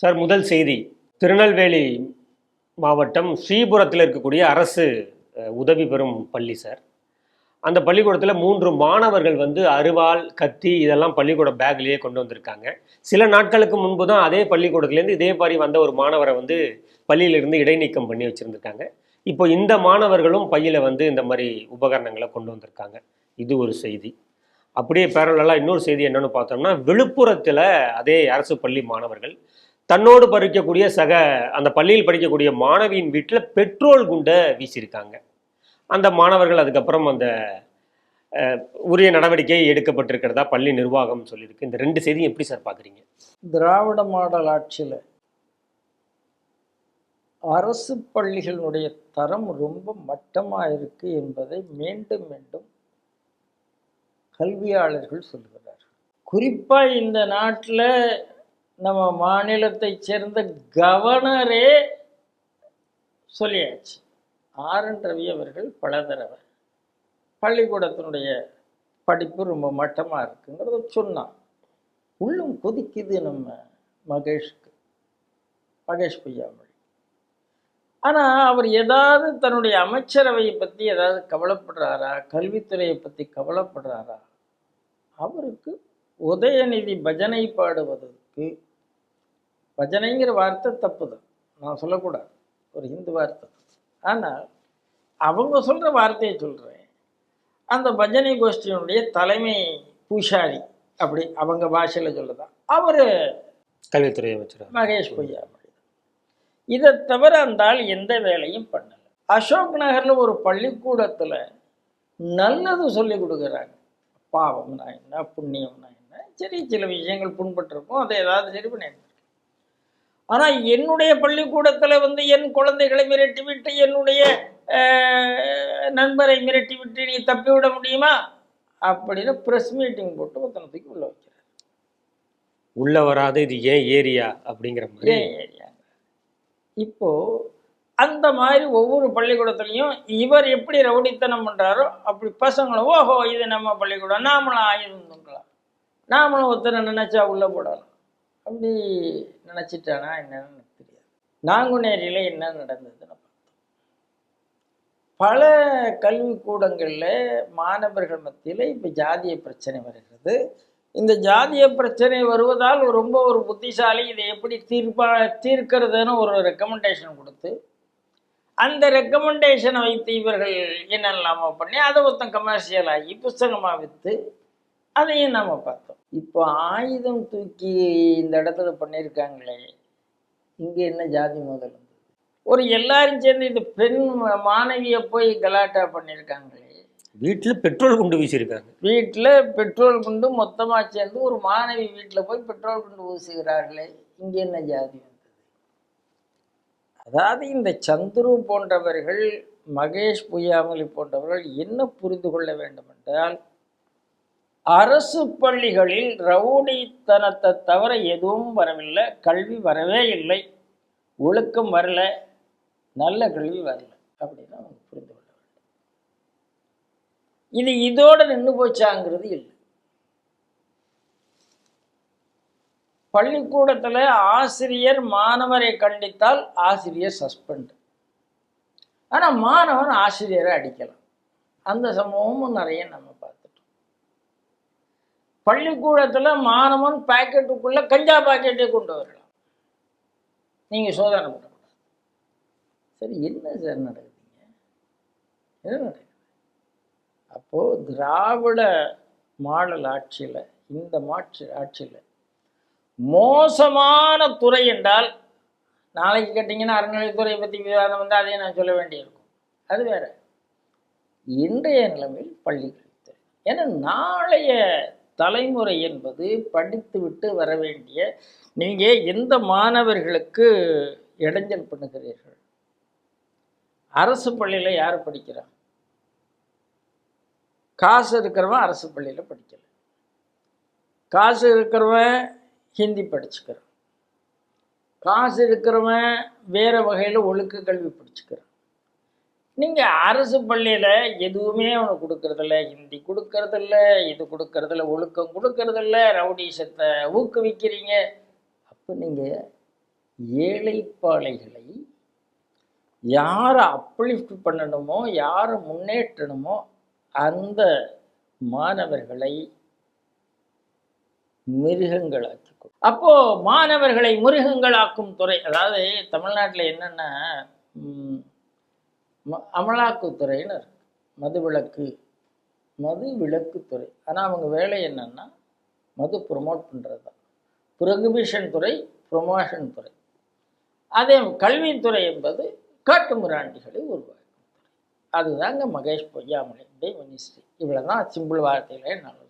Sir முதல் செய்தி. திருநெல்வேலி மாவட்டம் ஸ்ரீபுரத்தில் இருக்கக்கூடிய அரசு உதவி பெறும் பள்ளி சார். அந்த பள்ளிக்கூடத்தில் மூன்று மாணவர்கள் வந்து அருவாள் கத்தி இதெல்லாம் பள்ளிக்கூட பேக்லேயே கொண்டு வந்திருக்காங்க. சில நாட்களுக்கு முன்பு தான் அதே பள்ளிக்கூடத்துலேருந்து இதே மாதிரி வந்த ஒரு மாணவரை வந்து பள்ளியிலிருந்து இடைநீக்கம் பண்ணி வச்சுருந்துருக்காங்க. இப்போ இந்த மாணவர்களும் பையில் வந்து இந்த மாதிரி உபகரணங்களை கொண்டு வந்திருக்காங்க. இது ஒரு செய்தி. அப்படியே பேரலாக இன்னொரு செய்தி என்னென்னு பார்த்தோம்னா விழுப்புரத்தில் அதே அரசு பள்ளி மாணவர்கள் தன்னோடு படிக்கக்கூடிய சக அந்த பள்ளியில் படிக்கக்கூடிய மாணவியின் வீட்டில் பெட்ரோல் குண்டை வீசியிருக்காங்க. அந்த மாணவர்கள் அதுக்கப்புறம் அந்த அஹ், உரிய நடவடிக்கை எடுக்கப்பட்டிருக்கிறதா பள்ளி நிர்வாகம் சொல்லியிருக்கு. இந்த ரெண்டு செய்தியும் எப்படி சார் பார்க்குறீங்க? திராவிட மாடல் ஆட்சியில் அரசு பள்ளிகளுடைய தரம் ரொம்ப மட்டமாக இருக்கு என்பதை மீண்டும் மீண்டும் கல்வியாளர்கள் சொல்கிறார் குறிப்பாக இந்த நாட்டில் நம்ம மாநிலத்தைச் சேர்ந்த கவர்னரே சொல்லியாச்சு. ஆர் என் ரவி அவர்கள் பல தடவை பள்ளிக்கூடத்தினுடைய படிப்பு ரொம்ப மட்டமாக இருக்குங்கிறத சொன்னான். உள்ளும் கொதிக்குது நம்ம மகேஷ்க்கு மகேஷ் பொய்யாமொழி. ஆனால் அவர் ஏதாவது தன்னுடைய அமைச்சரவையை பற்றி ஏதாவது கவலைப்படுறாரா கல்வித்துறையை பற்றி கவலைப்படுறாரா? அவருக்கு உதயநிதி பஜனை பாடுவதற்கு பஜனைங்கிற வார்த்தை தப்பு தான் நான் சொல்லக்கூடாது. ஒரு ஹிந்து வார்த்தை. ஆனால் அவங்க சொல்கிற வார்த்தையை சொல்கிறேன் அந்த பஜனை கோஷ்டியினுடைய தலைமை பூஷாரி அப்படி அவங்க பாஷையில் சொல்லுதான் அவர் கல்வித்துறை அமைச்சர்? மகேஷ் பொய்யாமொழி இதை தவிர அந்த ஆள் எந்த வேலையும் பண்ணல. அசோக் நகர்ல ஒரு பள்ளிக்கூடத்துல நல்லது சொல்லி கொடுக்குறாங்க. பாவம்னா என்ன புண்ணியம்னா என்ன சரி சில விஷயங்கள் புண்பட்டிருக்கும் அதை ஏதாவது சரி பண்ணியிருக்கேன் ஆனா என்னுடைய பள்ளிக்கூடத்துல வந்து என் குழந்தைகளை மிரட்டி விட்டு என்னுடைய நண்பரை மிரட்டி விட்டு நீ தப்பி விட முடியுமா? அப்படின்னு ப்ரெஸ் மீட்டிங் போட்டு ஒருத்தனை தூக்கி உள்ள வைக்கிறார் உள்ள வராது இது ஏன் ஏரியா? அப்படிங்கிற மாதிரி. ஏன் ஏரியாங்க இப்போ அந்த மாதிரி ஒவ்வொரு பள்ளிக்கூடத்துலையும் இவர் எப்படி ரவுடித்தனம் பண்றாரோ அப்படி பசங்களும் ஓஹோ இது நம்ம பள்ளிக்கூடம் நாமளும் ஆயுதம் தூக்கலாம். நாமளும் ஒருத்தரை நினைச்சா உள்ள போடலாம். அப்படி நினச்சிட்டானா என்னன்னு எனக்கு தெரியாது. நாங்குநேரியில என்ன நடந்ததுன்னு பார்த்தோம். பல கல்விக்கூடங்களில் மாணவர்கள் மத்தியில் இப்போ ஜாதிய பிரச்சனை வருகிறது. இந்த ஜாதிய பிரச்சனை வருவதால் ரொம்ப ஒரு புத்திசாலி இதை எப்படி தீர்ப்பா தீர்க்கிறதுன்னு ஒரு ரெக்கமெண்டேஷன் கொடுத்து அந்த ரெக்கமெண்டேஷனை வைத்து இவர்கள் என்னெல்லாமோ பண்ணி அதை ஒருத்தன் கமர்ஷியல் ஆகி புஸ்தகமாக விற்று அதையும் நம்ம பார்த்தோம். இப்போ ஆயுதம் தூக்கி இந்த இடத்துல பண்ணியிருக்காங்களே இங்கே என்ன ஜாதி முதல் ஒரு எல்லாரும் சேர்ந்து இந்த பெண் மாணவியை போய் கலாட்டா பண்ணியிருக்காங்களே. வீட்டில் பெட்ரோல் குண்டு வீசியிருக்காங்க. வீட்டில் பெட்ரோல் குண்டு மொத்தமாக சேர்ந்து ஒரு மாணவி வீட்டில் போய் பெட்ரோல் குண்டு ஊசுகிறார்களே இங்கே என்ன ஜாதி வந்தது? அதாவது இந்த சந்துரு போன்றவர்கள் மகேஷ் பொய்யாமொழி போன்றவர்கள் என்ன புரிந்து கொள்ள வேண்டும் என்றால் அரசு பள்ளிகளில் ரவுடித்தனத்தை தவிர எதுவும் வரவில்லை. கல்வி வரவே இல்லை. ஒழுக்கம் வரல. நல்ல கல்வி வரல. அப்படின்னு அவங்க புரிந்து கொள்ள வேண்டும். இது இதோட நின்று போச்சாங்கிறது இல்லை. பள்ளிக்கூடத்தில் ஆசிரியர் மாணவரை கண்டித்தால் ஆசிரியர் சஸ்பெண்ட். ஆனால் மாணவன் ஆசிரியரை அடிக்கலாம். அந்த சம்பவமும் நிறைய நம்ம பார்த்தோம். பள்ளிக்கூடத்தில் மாணவன் பாக்கெட்டுக்குள்ளே கஞ்சா பாக்கெட்டே கொண்டு வரலாம். நீங்கள் சோதனை பண்ணக்கூடாது. சரி என்ன சார் நடக்குதுங்க? என்ன நடக்குது? அப்போது திராவிட மாடல் ஆட்சியில் இந்த மாட்சி ஆட்சியில் மோசமான துறை என்றால் நாளைக்கு கேட்டிங்கன்னா அறநிலையத்துறையை பற்றி விவாதம் வந்து அதையும் நான் சொல்ல வேண்டியிருக்கும். அது வேற. இன்றைய நிலைமையில் பள்ளிக்கல்வித்துறை ஏன்னா நாளைய தலைமுறை என்பது படித்துவிட்டு வர வேண்டிய நீங்கள் எந்த மாணவர்களுக்கு இடைஞ்சல் பண்ணுகிறீர்கள்? அரசு பள்ளியில் யார் படிக்கிறா? காசு இருக்கிறவன் அரசு பள்ளியில் படிக்கல. காசு இருக்கிறவன் ஹிந்தி படிச்சுக்கிறான். காசு இருக்கிறவன் வேறு வகையில் ஒழுக்க கல்வி படிச்சுக்கிறான். நீங்கள் அரசு பள்ளியில் எதுவுமே அவனுக்கு கொடுக்கறதில்ல. ஹிந்தி கொடுக்கறதில்ல இது கொடுக்கறதில்ல ஒழுக்கம் கொடுக்கறதில்ல ரவுடிசத்தை ஊக்குவிக்கிறீங்க. அப்போ நீங்கள் ஏழைப்பாளைகளை யாரை அப்லிஃப்ட் பண்ணணுமோ யாரை முன்னேற்றணுமோ அந்த மாணவர்களை மிருகங்களாக்கி அப்போ மாணவர்களை மிருகங்களாக்கும் துறை அதாவது தமிழ்நாட்டில் என்னென்ன அமலாக்கத்துறைன்னு இருக்கு மதுவிலக்கு மது விளக்குத்துறை ஆனால் அவங்க வேலை என்னன்னா மது ப்ரொமோட் பண்ணுறது தான் ப்ரொகிபிஷன் துறை ப்ரொமோஷன் துறை. அதே கல்வித்துறை என்பது காட்டு மிராண்டிகளை உருவாக்கும் துறை. அதுதாங்க மகேஷ் பொய்யாமலை மினிஸ்ட்ரி இவ்வளோ தான் சிம்பிள் வார்த்தையிலே நல்லது